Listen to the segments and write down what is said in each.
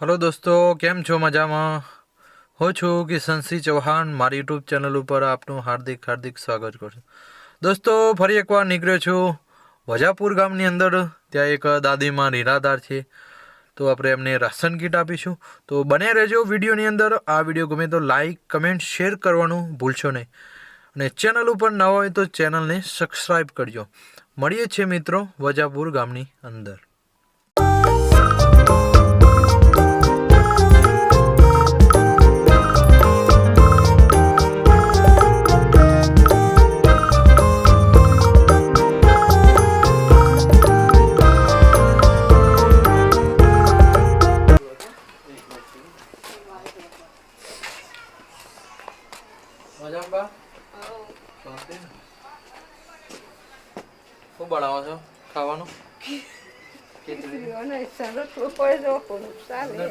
Hello દોસ્તો, કેમ છો મજામાં? હું છું કિશનસિંહ ચૌહાણ મારી યુટ્યુબ ચેનલ ઉપર આપનું હાર્દિક હાર્દિક સ્વાગત કરું દોસ્તો, ફરી એકવાર નીકળ્યો છું વજાપુર ગામની અંદર. ત્યાં એક દાદીમાં નિરાધાર છે. તો આપણે એમને રાશન કીટ આપીશું. તો બને રહેજો વિડીયોની અંદર. આ વીડિયો ગમે તો લાઈક, કમેન્ટ, શેર કરવાનું ભૂલશો નહીં. અને ચેનલ ઉપર ન હોય તો ચેનલને સબસ્ક્રાઈબ કરજો. મળીએ છીએ મિત્રો વજાપુર ગામની અંદર. શું બનાવો છો? ખાવાનું? ખીચડી. સરસ ઉપર જો ચાલે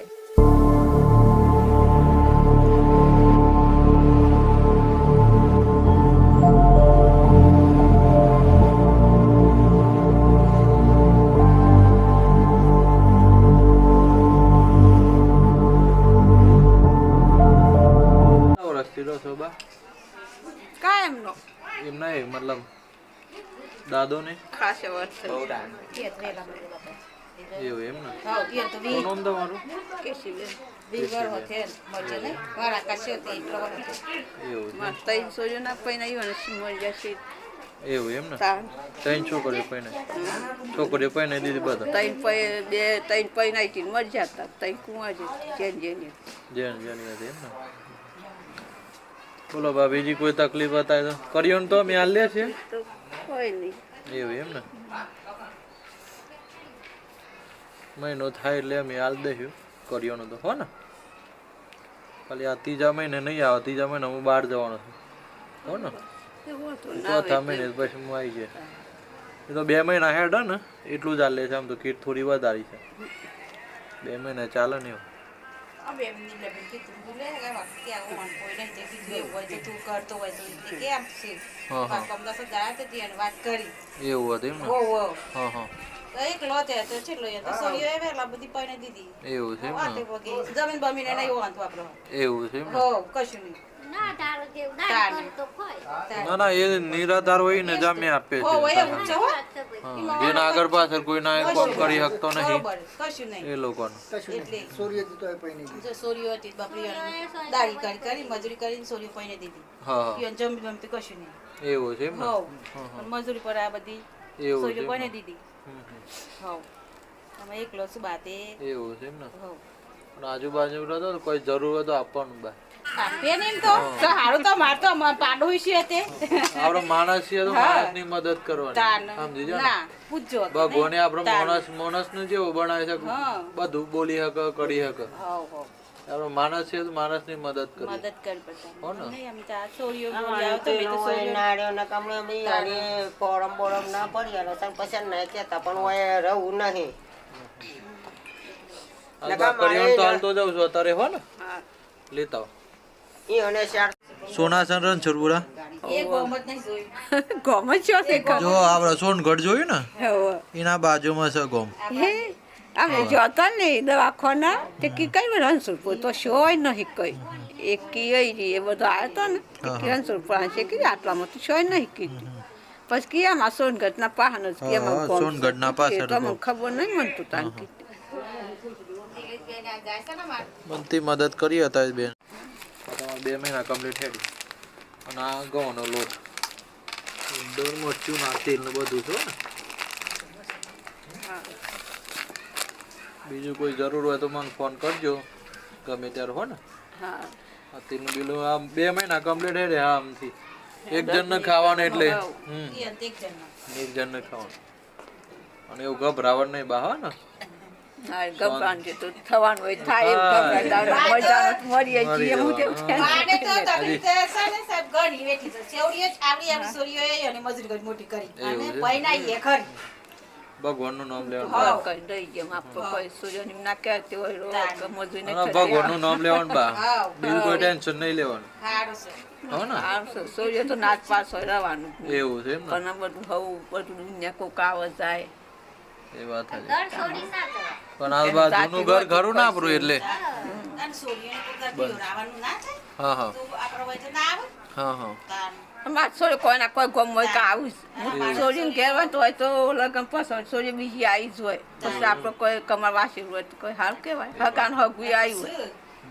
કાયમનો એમ નહીં મતલબ દાદો ને ખાસ વાત છે. એવું એમ ને? શું નામ તમારું એવું છે. એવું એમ ને? ત્રણ છોકરીઓ પૈને છોકરીઓ પૈને દીધી બધા? જેન જેની હતી એમ ને? બોલો બા બીજી કોઈ તકલીફ હતા તો? કર્યો ને તો અમે હાલ લે નહીં. એવું એમ ને? મહિનો થાય એટલે અમે હાલ દઈશું કર્યોનું તો હો ને? ખાલી આ ત્રીજા મહિને નહીં આવે ત્રીજા મહિને હું બહાર જવાનો છું. હો ને? ચોથા મહિને પછી હું આવી જાય. એ તો બે મહિના હેડ ને એટલું જ હાલે છે આમ તો કીટ થોડી વધારી છે. બે મહિના ચાલે ને એવું. હા હા એવું હતું એમ ને હા હા. એકલો તે તો છેલ્લો એ તો વેલા બધી પૈને દીધી. એવું છે એમ વાતે જમીન બમીને નહીં આપણો. એવું છે એમ હો કશું નહીં. ના ના એ નિરાધાર હોય ને જામે આપે છે. જેના આગળ પાછળ કોઈ ના કોમ કરી શકતો નહીં. એ નહીં. એવું છે મજૂરી પર આ બધી એમ પૈને દીધી. હમ. તમે એકલો શું બાતે એવું છે એમ ને? પણ આજુબાજુ તો કોઈ જરૂર હોય તો આપવાનું બા. માર માણસ ને? જેવું બનાવી શકે બધું બોલી કરી માણસ તો મદદ મદદ કરી હો ને? તો મેં તો કામણે બોરમ ના પછી ના પણ રહું નહીં. બા કરિયાણું તો હાલ તો છું અત્યારે હો ને? લેતા. ઈ અને ચાર. સોનાસન રન છોરબુરા એ ગોમત નહીં જોયું. ગમે છો તે જો આપણે સોનગઢ જોયું ને એના બાજુમાં છે ગોમ. હે? જોતા ને દવાખાના તે કી કઈ રણસુરપુર તો શોય નહીં કઈ. એક કી રહી એ બધો આવ્યો તો ને તે છે કે આટલામાં તો શોય નહીં કીધું. પછી કે સોનગઢના પાહન જ કે હા, આમાં સોનગઢના પાછળ તમને ગોમ. ખબર નહીં મળતું તાન કીધું બનતી મદદ કરી હતા બેન. તમારે બે મહિના કમ્પ્લીટ હેડી. અને આ ઘઉંનો લોટ. ડર મરચું ના તેલ ને બધું છે ને બીજું કોઈ જરૂર હોય તો મને ફોન કરજો. ગમે ત્યારે હો ને. હા. આ તેલનું બીલું આ બે મહિના કમ્પ્લીટ હેડે હા આમથી. એક જણ ને ખાવાનું એટલે. હમ. એક જણને. જણ ને ખાવાનું. અને એવું ગભરાવણ નહીં બા હો ને. ગભરાણ તો થવાનું હોય થાય એમ ગભરાણ મજાનું છીએ હું તેમ આને તો તકલીફ છે ને સાહેબ ઘણી વેઠી છે. સેવડીએ જ આવડી આવડી સોરીઓ એ અને મજૂરી કરી મોટી કરી. અને એવું છે? પૈણાઈ એ ખરી. ભગવાનનું નામ લેવાનું. બા. બીજું કોઈ ટેન્શન નહીં લેવાનું. હો ને? આવશે સૂર્ય તો નાચ પાસ હોય રહેવાનું એવું છે પણ બધું બધું દુનિયા કોક આવે જાય. એ વાત પણ આ બા જૂનું ઘર ઘરું ના આપણું એટલે. અને સોરીઓને કોઈ ઘર પીવડાવવાનું ના થાય. હા હા. તો આપણો હોય તો ના આવે. હા હા. તાન. અમારે કોઈના કોઈ ગમ હોય કે આવું છોડીને ઘેર હોય તો હોય તો લગન પસંદ છોડી બીજી આવી જ હોય. પછી આપણે કોઈ કમર વાસી હોય તો કોઈ હાલ કહેવાય. હગાન હગવી આવી હોય.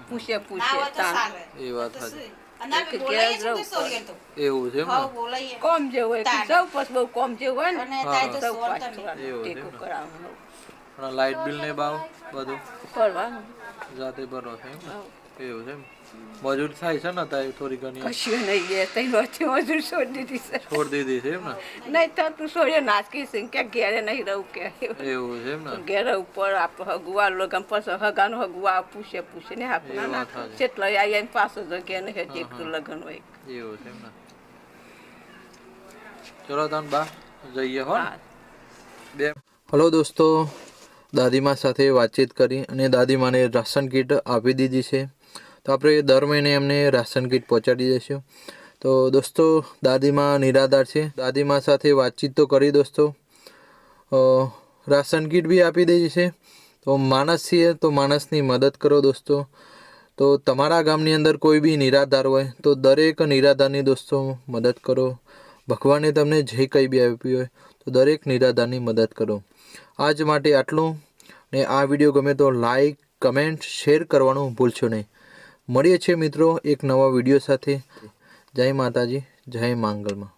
પૂછે પૂછે. એ વાત જવું. એવું છે. કોમ જે હોય સૌ પછી બહુ કોમ જે હોય ને. એવું. કરાવવાનું પણ લાઇટ બિલ ને ભાવ બધું? ભરવાનું. જાતે ભરો છે એવું છે મજૂર થાય છે ને તાય થોડી ઘણી? કશું નહીં ગે તઈ વચ્ચે મજૂર છોડી દીધી છે. છોડી દીધી છે એમ ને? નહીં તો તું છોડ્યો નાચકી સિંહ કે ઘેરે નહીં રહું કે. એવું છે એમ ને? ઘેરે ઉપર આપ હગવા લોગમ પછી હગાનું હગવા પૂછે પૂછે ને એ આપણે ના. જેટલો આવીને પાછો. જગ્યા ને હેઠી એક લગન હોય એવું છે એમ ને? ચલો તન બા જઈએ હો? બે. હલો દોસ્તો દાદીમા સાથે વાતચીત કરી અને દાદીમાને રાશન કીટ આપી દીધી છે. તો આપણે દર મહિને એમને રાશન કીટ પહોંચાડી દઈશું. તો દોસ્તો, દાદીમા નિરાધાર છે. દાદીમા સાથે વાતચીત તો કરી દોસ્તો. રાશન કીટ બી આપી દઈ છે. તો માણસ છીએ તો માણસની મદદ કરો દોસ્તો. તો તમારા ગામની અંદર કોઈ બી નિરાધાર હોય તો દરેક નિરાધારની દોસ્તો મદદ કરો. ભગવાને તમને જે કંઈ બી આપ્યું હોય તો દરેક નિરાધારની મદદ કરો. આજ માટે આટલું. ને આ વીડિયો ગમે તો લાઈક કમેન્ટ શેર કરવાનું ભૂલશો નહીં. મળીએ છીએ મિત્રો એક નવા વીડિયો સાથે. જય માતાજી, જય માંગલમાં.